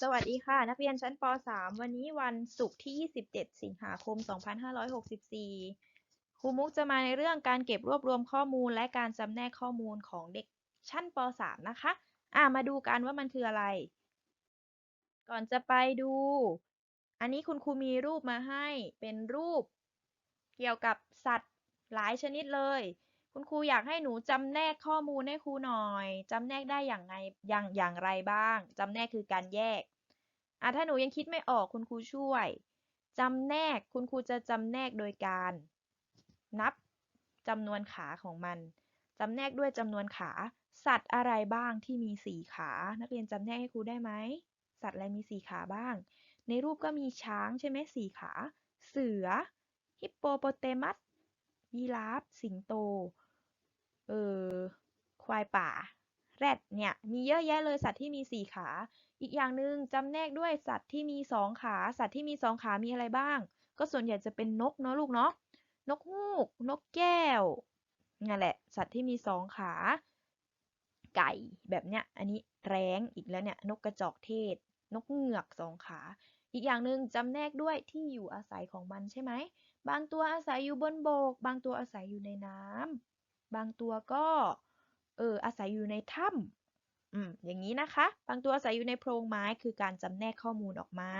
สวัสดีค่ะ นักเรียนชั้นป .3 วันนี้วันศุกร์ที่ 27 สิงหาคม 2564 ครูมุกจะมาในเรื่องการเก็บรวบรวมข้อมูลและการจำแนกข้อมูลของเด็กชั้นป .3 นะคะ อ่ามาดูกันว่ามันคืออะไร ก่อนจะไปดู อันนี้คุณครูมีรูปมาให้เป็นรูป เกี่ยวกับสัตว์หลายชนิดเลย คุณครูอยากให้หนูจำแนกข้อมูลให้ครูหน่อยจำแนกได้อย่างไรอย่างอย่างไรบ้างจำแนกคือการแยกอะถ้าหนูยังคิดไม่ออกคุณครูช่วยจำแนกคุณครูจะจำแนกโดยการ นับจำนวนขาของมันจำแนกด้วยจำนวนขา สัตว์อะไรบ้างที่มีสี่ขา นักเรียนจำแนกให้ครูได้ไหมสัตว์อะไรมีสี่ขาบ้าง ในรูปก็มีช้างใช่ไหมสี่ขา เสือ ฮิปโปโปเตมัสยีราฟสิงโต เออควายป่า แรดเนี่ย มีเยอะแยะเลยสัตว์ที่มีสี่ขา อีกอย่างหนึ่งจำแนกด้วยสัตว์ที่มีสองขา สัตว์ที่มีสองขามีอะไรบ้าง ก็ส่วนใหญ่จะเป็นนกเนาะลูกเนาะนกฮูก นกแก้วนั่นแหละ สัตว์ที่มีสองขา ไก่แบบเนี้ย อันนี้แร้งอีกแล้วเนี่ย นกกระจอกเทศ นกเหงือกสองขา อีกอย่างหนึ่งจำแนกด้วยที่อยู่อาศัยของมันใช่ไหม บางตัวอาศัยอยู่บนบก บางตัวอาศัยอยู่ในน้ำ บางตัวก็เอออาศัยอยู่ในถ้ำอืมอย่างนี้นะคะ บางตัวอาศัยอยู่ในโพรงไม้คือการจำแนกข้อมูลออกมา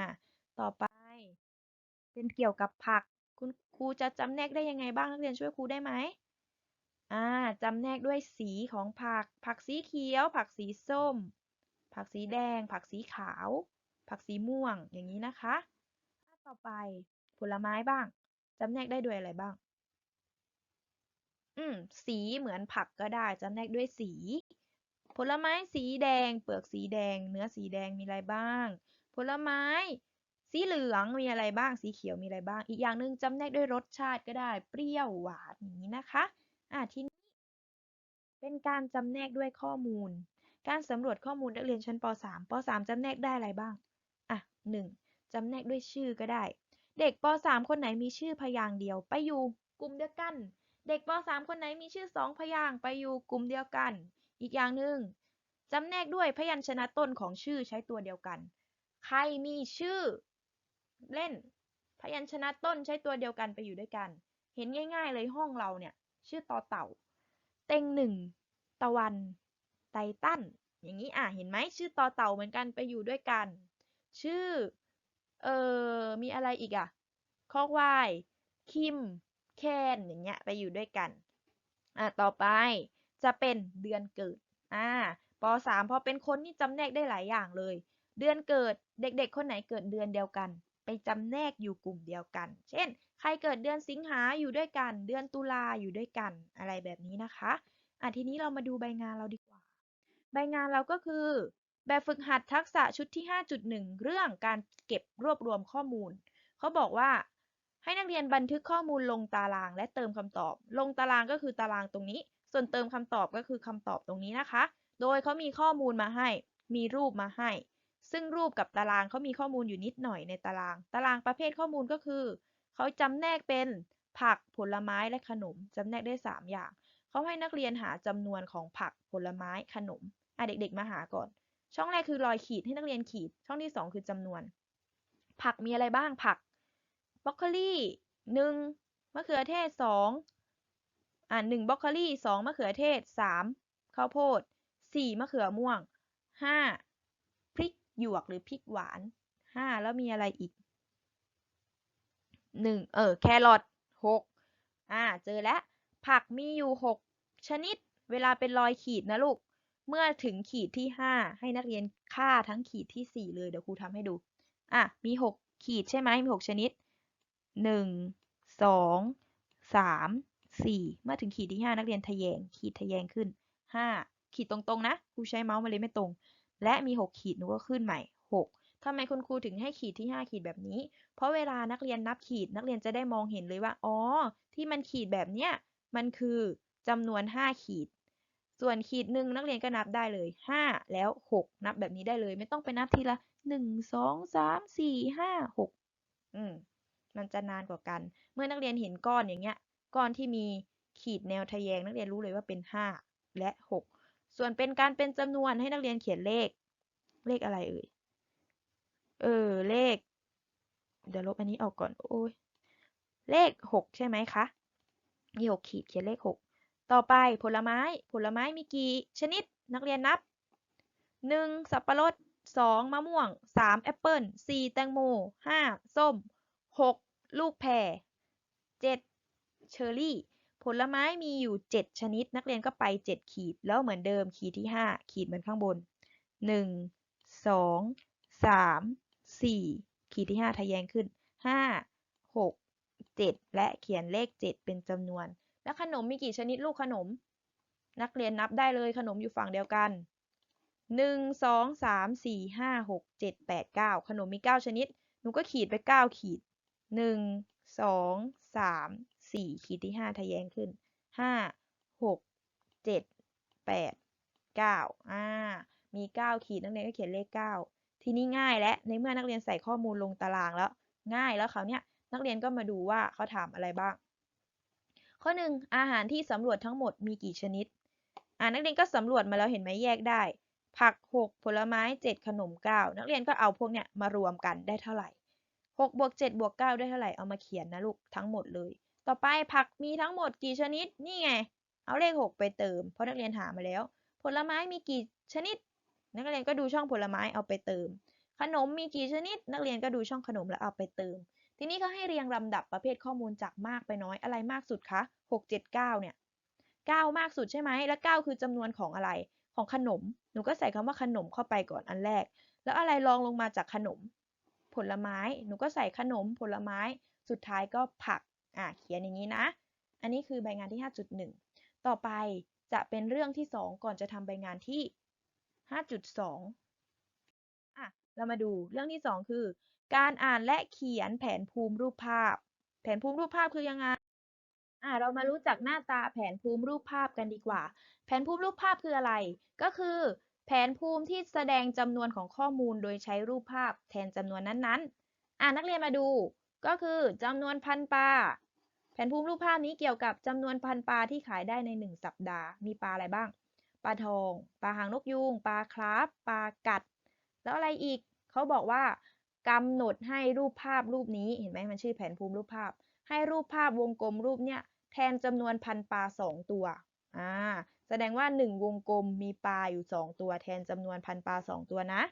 ต่อไป เป็นเกี่ยวกับผัก คุณครูจะจำแนกได้ยังไงบ้างนักเรียนช่วยครูได้ไหมอ่าจำแนกด้วยสีของผัก ผักสีเขียว ผักสีส้ม ผักสีแดง ผักสีขาว ผักสีม่วงอย่างนี้นะคะ ต่อไปผลไม้บ้างจำแนกได้ด้วยอะไรบ้าง อืม สีเหมือนผักก็ได้จำแนกด้วยสี ผลไม้สีแดง เปลือกสีแดง เนื้อสีแดงมีอะไรบ้าง ผลไม้ สีเหลืองมีอะไรบ้าง สีเขียวมีอะไรบ้าง อีกอย่างหนึ่งจำแนกด้วยรสชาติก็ได้ เปรี้ยวหวานอย่างนี้นะคะ อ่าทีนี้ เป็นการจำแนกด้วยข้อมูล การสำรวจข้อมูลนักเรียนชั้นป .3 ป .3 จำแนกได้อะไรบ้าง อะหนึ่งจำแนกด้วยชื่อก็ได้ เด็กป .3 คนไหนมีชื่อพยางค์เดียว ไปอยู่กลุ่มเดียวกัน เด็กป .3 คนไหนมีชื่อสองพยางค์ไปอยู่กลุ่มเดียวกัน อีกอย่างหนึ่งจำแนกด้วยพยัญชนะต้นของชื่อใช้ตัวเดียวกัน ใครมีชื่อ เล่น พยัญชนะต้นใช้ตัวเดียวกันไปอยู่ด้วยกัน เห็นง่าย ๆ เลยห้องเราเนี่ย ชื่อต่อเต่า เต็งหนึ่งตะวันไตตันอย่างนี้อะเห็นไหมชื่อต่อเต่าเหมือนกันไปอยู่ด้วยกัน ชื่อ เออมีอะไรอีกอะคอควายคิม แคนอย่างเงี้ยไปอยู่ด้วยกันอะต่อไปจะเป็นเดือนเกิดอ่าป .3 พอเป็นคนนี่จำแนกได้หลายอย่างเลย เดือนเกิดเด็กๆ คนไหนเกิดเดือนเดียวกัน ไปจำแนกอยู่กลุ่มเดียวกัน เช่น ใครเกิดเดือนสิงหาอยู่ด้วยกัน เดือนตุลาอยู่ด้วยกันอะไรแบบนี้นะคะอะทีนี้เรามาดูใบงานเราดีกว่า ใบงานเราก็คือ แบบฝึกหัดทักษะชุดที่ 5.1 เรื่องการเก็บรวบรวมข้อมูล เขาบอกว่า ให้นักเรียนบันทึกข้อมูลลงตารางและเติมคำตอบ ลงตารางก็คือตารางตรงนี้ ส่วนเติมคำตอบก็คือคำตอบตรงนี้นะคะ โดยเขามีข้อมูลมาให้ มีรูปมาให้ ซึ่งรูปกับตารางเขามีข้อมูลอยู่นิดหน่อยในตาราง ตารางประเภทข้อมูลก็คือ เขาจำแนกเป็นผักผลไม้และขนมจำแนกได้ 3 อย่าง เขาให้นักเรียนหาจำนวนของผักผลไม้ขนมอะเด็ก ๆ มาหาก่อน ช่องแรกคือรอยขีดให้นักเรียนขีด ช่องที่ 2 คือจำนวน ผักมีอะไรบ้างผัก บรอกโคลี่หนึ่งมะเขือเทศสองอ่าหนึ่งบรอกโคลี่สองมะเขือเทศสามข้าวโพดสี่มะเขือม่วงห้าพริกหยวกหรือพริกหวานห้าแล้วมีอะไรอีกหนึ่งเออแครอทหกอ่าเจอแล้ว ผักมีอยู่หกชนิด เวลาเป็นรอยขีดนะลูก เมื่อถึงขีดที่ห้าให้นักเรียนค่าทั้งขีดที่สี่เลยเดี๋ยวครูทำให้ดู อะมีหกขีดใช่ไหมมีหกชนิด หนึ่งสองสามสี่เมื่อถึงขีดที่ห้านักเรียนทะแยง ขีดทะแยงขึ้นห้าขีดตรงๆ นะครูใช้เมาส์มาเลยไม่ตรง และมีหกขีดหนูก็ขึ้นใหม่หกทำไมคุณครูถึงให้ขีดที่ห้าขีดแบบนี้ เพราะเวลานักเรียนนับขีดนักเรียนจะได้มองเห็นเลยว่า อ๋อ ที่มันขีดแบบเนี้ย มันคือจำนวนห้าขีด ส่วนขีดหนึ่งนักเรียนก็นับได้เลยห้าแล้วหกนับแบบนี้ได้เลย ไม่ต้องไปนับทีละหนึ่งสองสามสี่ห้าหกอืม มันจะนานกว่ากัน เมื่อนักเรียนเห็นก้อนอย่างเงี้ย ก้อนที่มีขีดแนวทะแยง นักเรียนรู้เลยว่าเป็น 5 และ 6 ส่วนเป็นการเป็นจำนวนให้นักเรียนเขียนเลข เลขอะไรเอ่ย เออ เลข เดี๋ยวลบอันนี้ออกก่อน โอ้ย เลขหกใช่ไหมคะมีหกขีดเขียนเลขหกต่อไปผลไม้ ผลไม้มีกี่ชนิด นักเรียนนับหนึ่งสับปะรดสองมะม่วงสามแอปเปิลสี่แตงโมห้าส้มหก ลูกแพรเจ็ดเชอร์รี่ ผลไม้มีอยู่เจ็ดชนิด นักเรียนก็ไปเจ็ดขีด แล้วเหมือนเดิมขีดที่ห้าขีดเหมือนข้างบนหนึ่งสองสามสี่ขีดที่ห้าทะแยงขึ้นห้าหกเจ็ดและเขียนเลขเจ็ดเป็นจำนวน แล้วขนมมีกี่ชนิดลูกขนม นักเรียนนับได้เลยขนมอยู่ฝั่งเดียวกันหนึ่งสองสามสี่ห้าหกเจ็ดแปดเก้าขนมมีเก้าชนิด หนูก็ขีดไปเก้าขีด หนึ่งสองสามสี่ขีดที่ห้าทะแยงขึ้นห้าหกเจ็ดแปดเก้าอ่ามีเก้าขีดนักเรียนก็เขียนเลขเก้าทีนี้ง่ายและในเมื่อนักเรียนใส่ข้อมูลลงตารางแล้ว ง่ายแล้วเขาเนี่ยนักเรียนก็มาดูว่าเขาถามอะไรบ้าง ข้อหนึ่งอาหารที่สำรวจทั้งหมดมีกี่ชนิดอ่านักเรียนก็สำรวจมาแล้วเห็นไหมแยกได้ ผัก 6 ผลไม้ 7 ขนม 9 นักเรียนก็เอาพวกเนี้ยมารวมกันได้เท่าไหร่ 6บวก7บวก9ได้เท่าไหร่ เอามาเขียนนะลูกทั้งหมดเลย ต่อไปผักมีทั้งหมดกี่ชนิด นี่ไง เอาเลข 6 ไปเติม เพราะนักเรียนหามาแล้ว ผลไม้มีกี่ชนิด นักเรียนก็ดูช่องผลไม้เอาไปเติม ขนมมีกี่ชนิด นักเรียนก็ดูช่องขนมแล้วเอาไปเติม ทีนี้ก็ให้เรียงลำดับประเภทข้อมูลจากมากไปน้อย อะไรมากสุดคะ 6 7 9 เนี่ย 9 มากสุดใช่ไหม แล้ว9คือจำนวนของอะไร ของขนม หนูก็ใส่คำว่าขนมเข้าไปก่อนอันแรก แล้วอะไรรองลงมาจากขนม ผลไม้ หนูก็ใส่ขนมผลไม้ สุดท้ายก็ผัก อะเขียนอย่างนี้นะ อันนี้คือใบงานที่ 5.1 ต่อไปจะเป็นเรื่องที่ 2 ก่อนจะทำใบงานที่ 5.2 อะ เรามาดูเรื่องที่ 2 คือ การอ่านและเขียนแผนภูมิรูปภาพ แผนภูมิรูปภาพคือยังไงอะเรามารู้จักหน้าตาแผนภูมิรูปภาพกันดีกว่า แผนภูมิรูปภาพคืออะไร ก็คือ แผนภูมิที่แสดงจำนวนของข้อมูลโดยใช้รูปภาพแทนจำนวนนั้นๆ อ่านักเรียนมาดูก็คือจำนวนพันปลา แผนภูมิรูปภาพนี้เกี่ยวกับจำนวนพันปลาที่ขายได้ใน 1 สัปดาห์ มีปลาอะไรบ้าง ปลาทอง ปลาหางนกยูง ปลาคราฟปลากัด แล้วอะไรอีก เขาบอกว่ากำหนดให้รูปภาพรูปนี้ เห็นไหมมันชื่อแผนภูมิรูปภาพ ให้รูปภาพวงกลมรูปเนี้ยแทนจำนวนพันปลาสองตัว อ่า แสดงว่า 1 วงกลมมีปลาอยู่ 2 ตัวแทนจำนวนพันปลา 2 ตัวนะ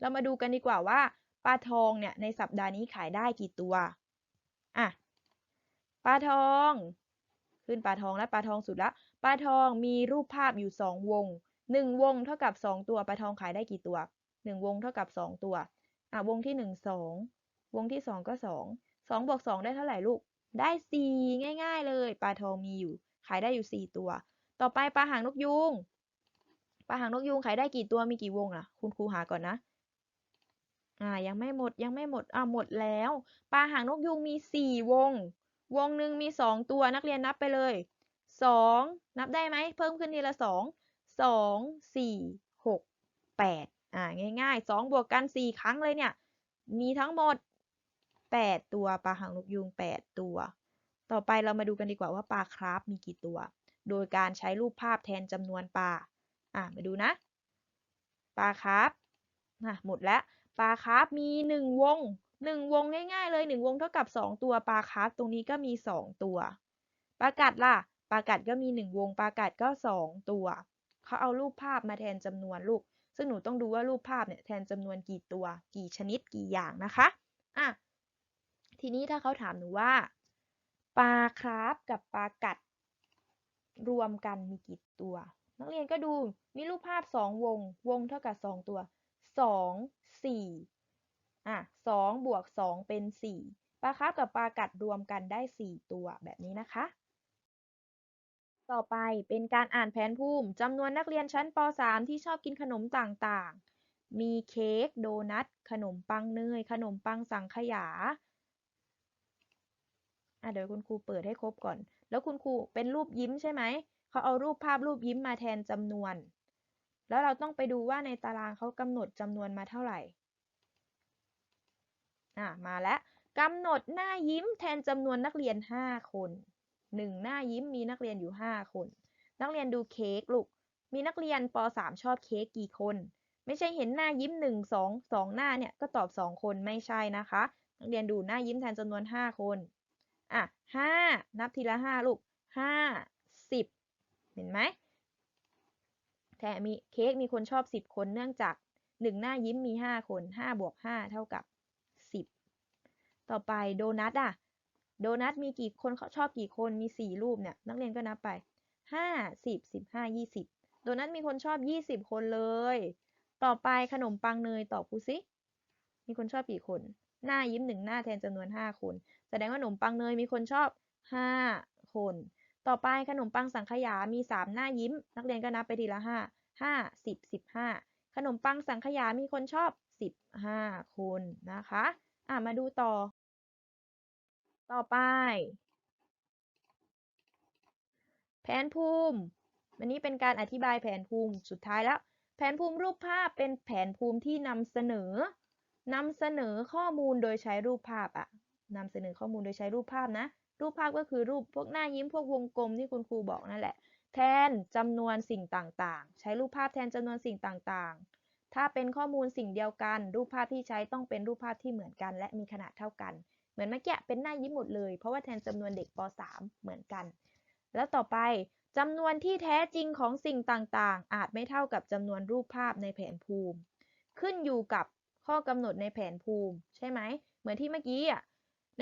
เรามาดูกันดีกว่าว่าปลาทองเนี่ยในสัปดาห์นี้ขายได้กี่ตัว อะ ปลาทอง ขึ้นปลาทองและปลาทองสุดละ ปลาทองมีรูปภาพอยู่ 2 วง 1 วงเท่ากับ 2 ตัว ปลาทองขายได้กี่ตัว 1 วงเท่ากับ 2 ตัว อะ วงที่ 1 2 วงที่ 2 ก็ 2 2บวก2ได้เท่าไหร่ลูก ได้ 4 ง่าย ๆ เลย ปลาทองมีอยู่ ขายได้อยู่ 4 ตัว ต่อไปปลาหางนกยูง ปลาหางนกยูงขายได้กี่ตัวมีกี่วงอะ คุณครูหาก่อนนะ อ่า ยังไม่หมดยังไม่หมด อ่าหมดแล้ว ปลาหางนกยูงมี4วง วงหนึ่งมี2ตัวนักเรียนนับไปเลย2นับได้ไหม เพิ่มขึ้นทีละ2 2 4 6 8อ่า ง่ายๆ2บวกกัน4ครั้งเลยเนี่ย มีทั้งหมด8ตัวปลาหางนกยูง8ตัว ต่อไปเรามาดูกันดีกว่าว่าปลาคราฟมีกี่ตัว โดยการใช้รูปภาพแทนจำนวนปลา อะ มาดูนะ ปลาคาร์ฟอะหมดแล้ว ปลาคาร์ฟมีหนึ่งวงหนึ่งวงง่าย ๆ เลยหนึ่งวงเท่ากับสองตัว ปลาคาร์ฟตรงนี้ก็มีสองตัว ปลากัดล่ะ ปลากัดก็มีหนึ่งวง ปลากัดก็สองตัว เขาเอารูปภาพมาแทนจำนวนลูก ซึ่งหนูต้องดูว่ารูปภาพเนี่ยแทนจำนวนกี่ตัว กี่ชนิด กี่อย่างนะคะ อะ ทีนี้ถ้าเขาถามหนูว่า ปลาคราฟกับปลากัด รวมกันมีกี่ตัว นักเรียนก็ดูมีรูปภาพ 2 วง วงเท่ากับ 2 ตัว 2 4อะ2บวก 2 เป็น 4ปลาคาร์ฟกับปลากัดรวมกันได้ 4 ตัวแบบนี้นะคะ ต่อไปเป็นการอ่านแผนภูมิจำนวนนักเรียนชั้นป .3 ที่ชอบกินขนมต่างๆ มีเค้กโดนัท ขนมปังเนย ขนมปังสังขยาอะเดี๋ยวคุณครูเปิดให้ครบก่อน แล้วคุณครูเป็นรูปยิ้มใช่ไหม เขาเอารูปภาพรูปยิ้มมาแทนจำนวน แล้วเราต้องไปดูว่าในตารางเขากำหนดจำนวนมาเท่าไหร่ อะ มาแล้วกำหนดหน้ายิ้มแทนจำนวนนักเรียน 5 คนหนึ่งหน้ายิ้มมีนักเรียนอยู่ 5 คน นักเรียนดูเค้กลูก มีนักเรียนป .3 ชอบเค้กกี่คน ไม่ใช่เห็นหน้ายิ้มหนึ่งสองสองหน้าเนี่ยก็ตอบสองคนไม่ใช่นะคะ นักเรียนดูหน้ายิ้มแทนจำนวนห้าคน อะห้านับทีละห้าลูกห้าสิบเห็นไหมแต่มีเค้กมีคนชอบสิบคนเนื่องจากหนึ่งหน้ายิ้มมีห้าคนห้าบวกห้าเท่ากับสิบต่อไปโดนัทอะโดนัทมีกี่คนเขาชอบกี่คนมีสี่รูปเนี่ยนักเรียนก็นับไปห้าสิบสิบห้ายี่สิบโดนัทมีคนชอบยี่สิบคนเลย ต่อไปขนมปังเนยตอบครูสิมีคนชอบกี่คน หน้ายิ้มหนึ่งหน้าแทนจำนวนห้าคน แสดงว่าขนมปังเนยมีคนชอบห้าคน ต่อไปขนมปังสังขยา มีสามหน้ายิ้ม นักเรียนก็นับไปทีละห้าห้าสิบสิบห้าขนมปังสังขยา มีคนชอบสิบห้าคนนะคะอะมาดูต่อ ต่อไป แผนภูมิวันนี้เป็นการอธิบายแผนภูมิสุดท้ายแล้ว แผนภูมิรูปภาพเป็นแผนภูมิที่นำเสนอนำเสนอข้อมูลโดยใช้รูปภาพอะ นำเสนอข้อมูลโดยใช้รูปภาพนะ รูปภาพก็คือรูปพวกหน้ายิ้มพวกวงกลมที่คุณครูบอกนั่นแหละ แทนจำนวนสิ่งต่างๆ ใช้รูปภาพแทนจำนวนสิ่งต่างๆ ถ้าเป็นข้อมูลสิ่งเดียวกัน รูปภาพที่ใช้ต้องเป็นรูปภาพที่เหมือนกัน และมีขนาดเท่ากัน เหมือนเมื่อกี้เป็นหน้ายิ้มหมดเลย เพราะว่าแทนจำนวนเด็กป .3 เหมือนกัน แล้วต่อไปจำนวนที่แท้จริงของสิ่งต่างๆ อาจไม่เท่ากับจำนวนรูปภาพในแผนภูมิ ขึ้นอยู่กับข้อกำหนดในแผนภูมิ ใช่ไหม เหมือนที่เมื่อกี้อะ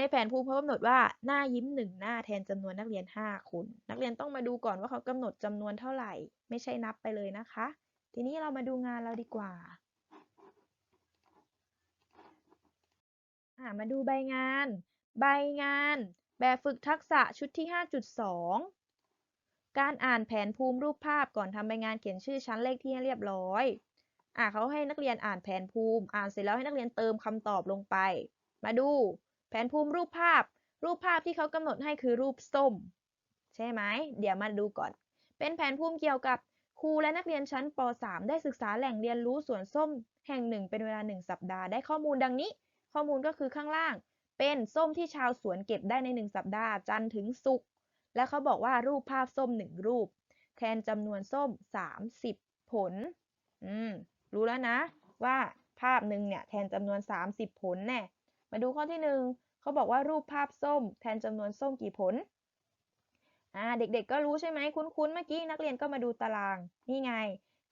ในแผนภูมิเขากำหนดว่าหน้ายิ้มหนึ่งหน้าแทนจำนวนนักเรียน 5 คน นักเรียนต้องมาดูก่อนว่าเขากำหนดจำนวนเท่าไหร่ ไม่ใช่นับไปเลยนะคะ ทีนี้เรามาดูงานเราดีกว่าอ่ามาดูใบงาน ใบงาน แบบฝึกทักษะชุดที่ 5.2 การอ่านแผนภูมิรูปภาพก่อนทำใบงานเขียนชื่อชั้นเลขที่ให้เรียบร้อยอ่าเขาให้นักเรียนอ่านแผนภูมิ อ่านเสร็จแล้วให้นักเรียนเติมคำตอบลงไป มาดู แผนภูมิรูปภาพ รูปภาพที่เขากำหนดให้คือรูปส้ม ใช่ไหม เดี๋ยวมาดูก่อน เป็นแผนภูมิเกี่ยวกับครูและนักเรียนชั้นป .3 ได้ศึกษาแหล่งเรียนรู้สวนส้มแห่งหนึ่งเป็นเวลา 1 สัปดาห์ได้ข้อมูลดังนี้ ข้อมูลก็คือข้างล่าง เป็นส้มที่ชาวสวนเก็บได้ใน 1 สัปดาห์ จันทร์ถึงศุกร์และเขาบอกว่ารูปภาพส้ม 1 รูป แทนจำนวนส้ม 30 ผล อืม รู้แล้วนะ ว่าภาพหนึ่งเนี่ยแทนจำนวน 30 ผลแน่ มาดูข้อที่หนึ่งเขาบอกว่ารูปภาพส้ม แทนจำนวนส้มกี่ผลอ่าเด็กๆก็รู้ใช่ไหมคุ้นๆเมื่อกี้นักเรียนก็มาดูตารางนี่ไง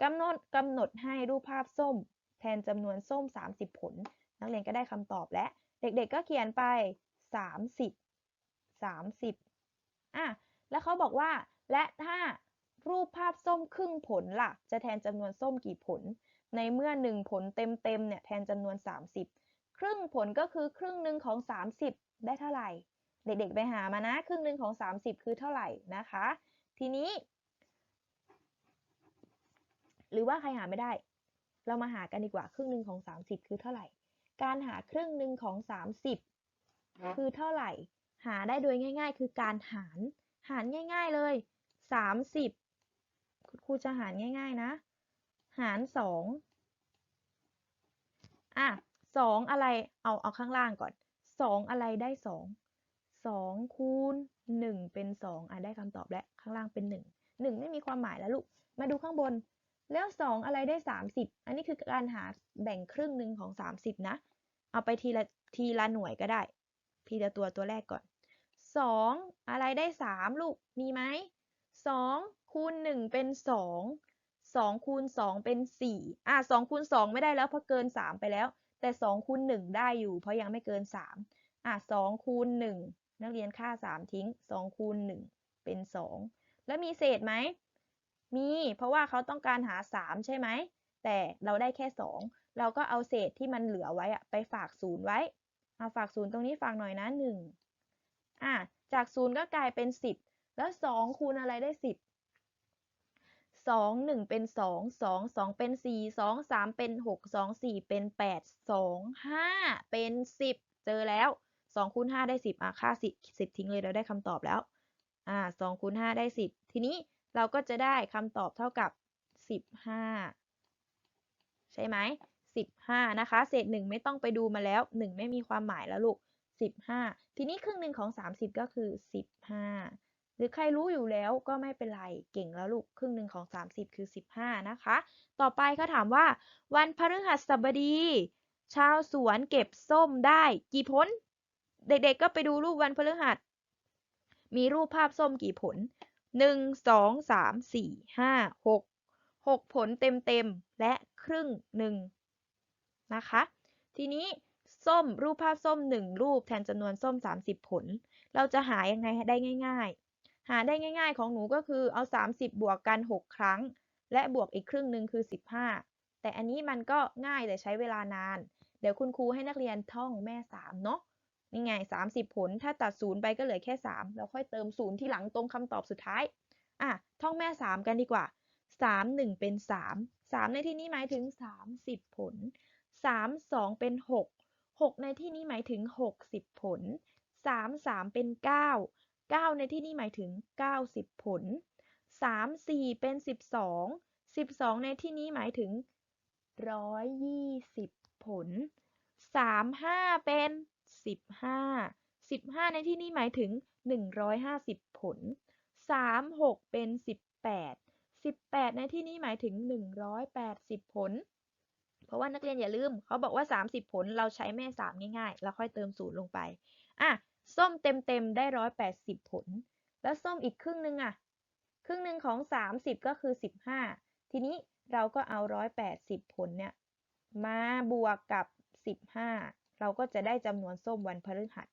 กำหนดกำหนดให้รูปภาพส้ม แทนจำนวนส้ม 30 ผล นักเรียนก็ได้คำตอบแล้วเด็กๆก็เขียนไป 30 30อะแล้วเขาบอกว่า และถ้ารูปภาพส้มครึ่งผลล่ะ จะแทนจำนวนส้มกี่ผล ในเมื่อ 1 ผลเต็มๆเนี่ยแทนจำนวน 30 ครึ่งผลก็คือครึ่งหนึ่งของ 30 ได้เท่าไหร่ เด็กๆไปหามานะ ครึ่งหนึ่งของ 30 คือเท่าไหร่นะคะ ทีนี้ หรือว่าใครหาไม่ได้ เรามาหากันดีกว่า ครึ่งหนึ่งของ 30 คือเท่าไหร่ การหาครึ่งหนึ่งของ 30 คือเท่าไหร่ หาได้โดยง่าย ๆ คือการหาร หารง่าย ๆเลย 30 คุณครูจะหารง่าย ๆ นะ หาร 2 อะ 2อะไร เอาเอาข้างล่างก่อน2อะไรได้2 2คูณ1เป็น2อะได้คำตอบแล้วข้างล่างเป็น1 1ไม่มีความหมายแล้วลูก มาดูข้างบน แล้ว2อะไรได้30อันนี้คือการหาแบ่งครึ่งหนึ่งของ30นะ เอาไปทีละทีละหน่วยก็ได้ ทีละตัวตัวแรกก่อน2อะไรได้3ลูก มีไหม2คูณ1เป็น2 2คูณ2เป็น4อะ2คูณ2ไม่ได้แล้วเพราะเกิน3ไปแล้ว แต่2คูณ1ได้อยู่ เพราะยังไม่เกิน 3 อะ2คูณ1นักเรียนค่า 3 ทิ้ง2คูณ1เป็น 2 แล้วมีเศษไหม มี เพราะว่าเขาต้องการหา 3 ใช่ไหม แต่เราได้แค่ 2 เราก็เอาเศษที่มันเหลือไว้อะไปฝากศูนย์ไว้ เอาฝากศูนย์ตรงนี้ฝากหน่อยนะ1อะจาก0ก็กลายเป็น 10 แล้ว 2 คูณอะไรได้ 10 2 1เป็น2 2 2เป็น4 2 3เป็น6 2 4เป็น8 2 5เป็น10เจอแล้ว2คูณ5ได้10อะค่า10 10ทิ้งเลยเราได้คำตอบแล้วอ่า2คูณ5ได้10ทีนี้เราก็จะได้คำตอบเท่ากับ15ใช่ไหม15นะคะ เศษ1ไม่ต้องไปดูมาแล้ว1ไม่มีความหมายแล้วลูก15ทีนี้ครึ่งหนึ่งของ30ก็คือ15ห หรือใครรู้อยู่แล้วก็ไม่เป็นไร เก่งแล้วลูกครึ่งหนึ่งของ 30 คือ 15 นะคะ ต่อไปเขาถามว่า วันพฤหัสบดี ชาวสวนเก็บส้มได้ กี่ผล เด็กๆก็ไปดูรูปวันพฤหัส มีรูปภาพส้มกี่ผล 1 2 3 4 5 6 6 ผลเต็มๆ และครึ่งหนึ่งนะคะ ทีนี้ส้มรูปภาพส้ม 1 รูปแทนจำนวนส้ม 30 ผล เราจะหายังไงให้ได้ง่าย ๆ หาได้ง่าย ๆ ของหนูก็คือเอา 30 บวกกัน 6 ครั้ง และบวกอีกครึ่งหนึ่งคือ 15 แต่อันนี้มันก็ง่ายแต่ใช้เวลานาน เดี๋ยวคุณครูให้นักเรียนท่องแม่ 3 เนาะนี่ไง 30 ผล ถ้าตัดศูนย์ไปก็เหลือแค่ 3 แล้วค่อยเติมศูนย์ที่หลังตรงคำตอบสุดท้าย อะ ท่องแม่ 3 กันดีกว่า 3 1 เป็น 3 3 ในที่นี้หมายถึง 30 ผล 3 2 เป็น 6 6 ในที่นี้หมายถึง 60 ผล 3 3 เป็น 9 9 ในที่นี้หมายถึง 90 ผล 3 4 เป็น 12 12 ในที่นี้หมายถึง 120 ผล 3 5 เป็น 15 15 ในที่นี้หมายถึง 150 ผล 3 6 เป็น 18 18 ในที่นี้หมายถึง 180 ผล เพราะว่านักเรียนอย่าลืม เขาบอกว่า 30 ผล เราใช้แม่ 3 ง่ายๆ แล้วค่อยเติมศูนย์ลงไป อะ ส้มเต็มๆได้180ผล แล้วส้มอีกครึ่งหนึ่งอะครึ่งหนึ่งของ30ก็คือ15ทีนี้เราก็เอา180ผลเนี่ยมาบวกกับ15เราก็จะได้จำนวนส้มวันพฤหัส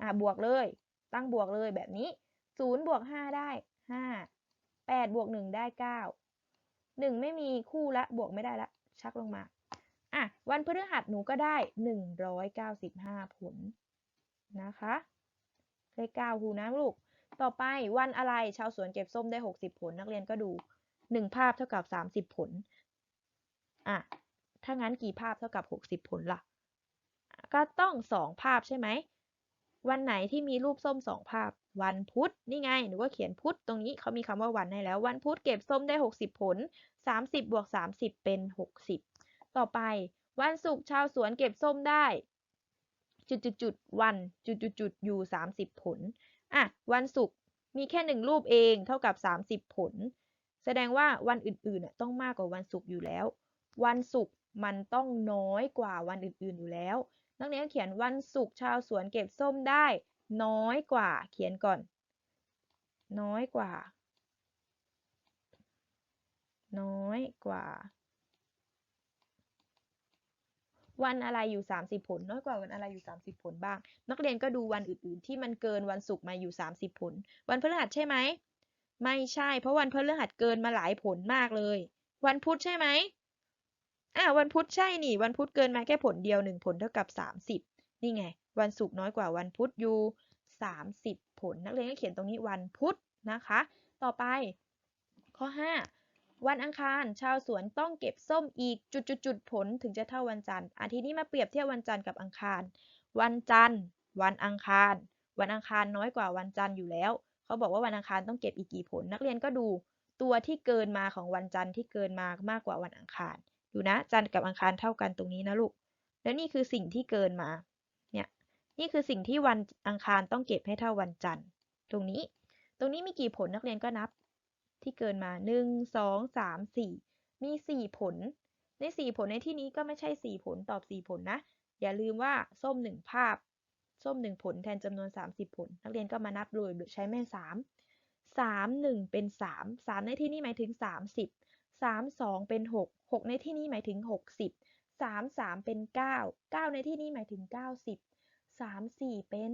อะบวกเลย ตั้งบวกเลยแบบนี้0บวก5ได้5 8บวก1ได้9 1ไม่มีคู่ละบวกไม่ได้ละ ชักลงมาอะวันพฤหัสหนูก็ได้195ผลนะคะ เลข9ครูนะลูก ต่อไปวันอะไรชาวสวนเก็บส้มได้ 60 ผล นักเรียนก็ดู 1 ภาพเท่ากับ 30 ผล อะ ถ้างั้นกี่ภาพเท่ากับ 60 ผลล่ะ ก็ต้อง 2 ภาพใช่ไหม วันไหนที่มีรูปส้ม 2 ภาพ วันพุธ นี่ไง หนูก็เขียนพุธ ตรงนี้เขามีคำว่าวันให้แล้ว วันพุธเก็บส้มได้ 60 ผล 30 บวก 30 เป็น 60 ต่อไป วันศุกร์ชาวสวนเก็บส้มได้ จุดจุดจุดวันจุดจุดจุดอยู่30 ผลอะวันศุกร์มีแค่หนึ่งรูปเองเท่ากับ 30 ผล แสดงว่าวันอื่นๆน่ะต้องมากกว่าวันศุกร์อยู่แล้ว วันศุกร์มันต้องน้อยกว่าวันอื่นๆอยู่แล้ว นักเรียนเขียนวันศุกร์ชาวสวนเก็บส้มได้ น้อยกว่าเขียนก่อน น้อยกว่า น้อยกว่า วันอะไรอยู่ 30 ผล น้อยกว่าวันอะไรอยู่ 30 ผลบ้าง นักเรียนก็ดูวันอื่นๆ ที่มันเกินวันศุกร์มาอยู่ 30 ผล วันพฤหัสใช่ไหม ไม่ใช่ เพราะวันพฤหัสเกินมาหลายผลมากเลย วันพุธใช่ไหมอ่าวันพุธใช่นี่ วันพุธเกินมาแค่ผลเดียวหนึ่งผลเท่ากับ 30 นี่ไง วันศุกร์น้อยกว่าวันพุธอยู่ 30 ผล นักเรียนก็เขียนตรงนี้วันพุธนะคะ ต่อไปข้อ 5 วันอังคารชาวสวนต้องเก็บส้มอีกจุดๆผลถึงจะเท่าวันจันทร์อาทีนี้มาเปรียบเทียบวันจันทร์กับอังคาร วันจันทร์ วันอังคาร วันอังคารน้อยกว่าวันจันทร์อยู่แล้ว เขาบอกว่าวันอังคารต้องเก็บอีกกี่ผล นักเรียนก็ดูตัวที่เกินมาของวันจันทร์ที่เกินมามากกว่าวันอังคาร ดูนะ จันทร์กับอังคารเท่ากันตรงนี้นะลูก แล้วนี่คือสิ่งที่เกินมา เนี่ย นี่คือสิ่งที่วันอังคารต้องเก็บให้เท่าวันจันทร์ ตรงนี้ ตรงนี้มีกี่ผลนักเรียนก็นับ ที่เกินมา 1 2 3 4 มี 4 ผล ใน 4 ผลในที่นี้ก็ไม่ใช่ 4 ผลตอบ 4 ผลนะ อย่าลืมว่าส้ม 1 ภาพ ส้ม 1 ผลแทนจำนวน 30 ผล นักเรียนก็มานับเลยโดยใช้แม่ 3 3 1 เป็น 3 3 ในที่นี้หมายถึง 30 3 2 เป็น 6 6 ในที่นี้หมายถึง 60 3 3 เป็น 9 9 ในที่นี้หมายถึง 90 3 4 เป็น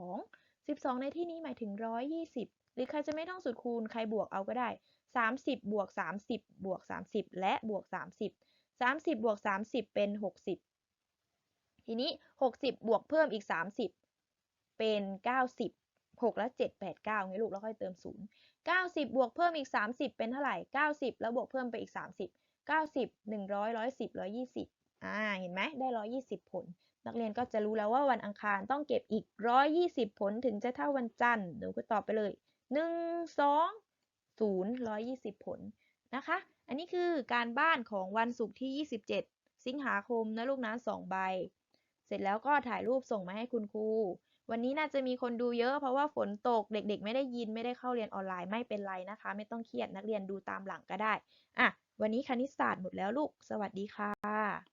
12 12 ในที่นี้หมายถึง 120 หรือใครจะไม่ท่องสูตรคูณใครบวกเอาก็ได้ 30 บวก 30 บวก 30 และบวก 30 30 บวก 30 เป็น 60 ทีนี้ 60 บวกเพิ่มอีก 30 เป็น 90 6 แล้ว7 8 9ไงลูกแล้วค่อยเติม 0 90 บวกเพิ่มอีก 30 เป็นเท่าไหร่ 90 แล้วบวกเพิ่มไปอีก 30 90 100 110 120อ่าเห็นไหมได้ 120 ผล นักเรียนก็จะรู้แล้วว่าวันอังคารต้องเก็บอีก 120 ผลถึงจะเท่าวันจันทร์หนูก็ตอบไปเลย 1 2 0 120 ผลนะคะ อันนี้คือการบ้านของวันศุกร์ที่ 27 สิงหาคมนะลูกนะ2ใบ เสร็จแล้วก็ถ่ายรูปส่งมาให้คุณครู วันนี้น่าจะมีคนดูเยอะเพราะว่าฝนตกเด็กๆ ไม่ได้ยินไม่ได้เข้าเรียนออนไลน์ไม่เป็นไรนะคะ ไม่ต้องเครียดนักเรียนดูตามหลังก็ได้อะวันนี้คณิตศาสตร์หมดแล้วลูก สวัสดีค่ะ